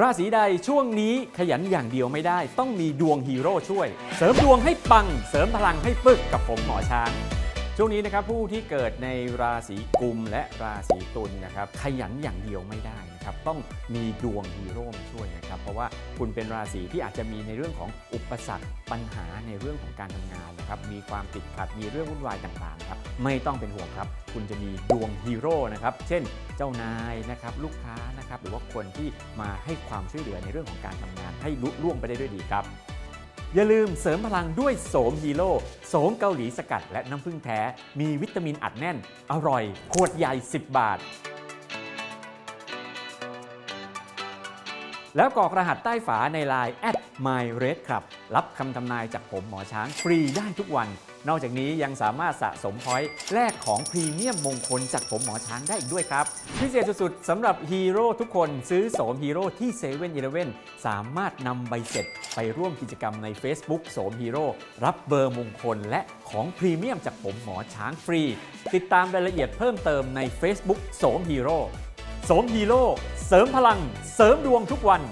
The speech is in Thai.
ราศีใดช่วงนี้ขยันอย่างเดียวไม่ได้ ต้องมีดวงฮีโร่ช่วย เสริมดวงให้ปัง เสริมพลังให้ปึกกับผมหมอช้าง ช่วงนี้นะครับผู้ที่เกิดในราศีกุมและราศีตุลนะครับขยันอย่างเดียวไม่ได้นะครับต้องมีดวงฮีโร่มาช่วยนะครับเพราะว่าคุณเป็นราศีที่อาจจะมีในเรื่องของอุปสรรคปัญหาในเรื่องของการทำงานนะครับมีความติดขัดมีเรื่องวุ่นวายต่างๆครับไม่ต้องเป็นห่วงครับ คุณจะมีดวงฮีโร่นะครับเช่นเจ้านายนะครับลูกค้านะครับหรือว่าคนที่มาให้ความช่วยเหลือในเรื่องของการทำงาน ให้ลุล่วงไปได้ด้วยดีครับ อย่าลืมเสริมพลังด้วยโสมฮีโร่โสมเกาหลีสกัดและน้ำผึ้งแท้ มีวิตามินอัดแน่น อร่อย ขวดใหญ่ 10 บาท แล้วกรอกรหัสใต้ฝาใน Line แอด my red ครับ รับคำทำนายจากผมหมอช้างฟรีได้ทุกวัน นอกจากนี้ยังสามารถสะสมพอยต์แลกของพรีเมียมมงคลจากผมหมอช้างได้อีกด้วยครับ พิเศษสุดๆสำหรับฮีโร่ทุกคนซื้อโสมฮีโร่ที่7 e เ e ่ e อสามารถนำใบเสร็จไปร่วมกิจกรรมใน Facebook โสมฮีโร่รับเบอร์มงคลและของพรีเมียมจากผมหมอช้างฟรี ติดตามรายละเอียดเพิ่มเติมใน Facebook โสมฮีโร่ สมฮีโร่เสริมพลัง เสริมดวงทุกวัน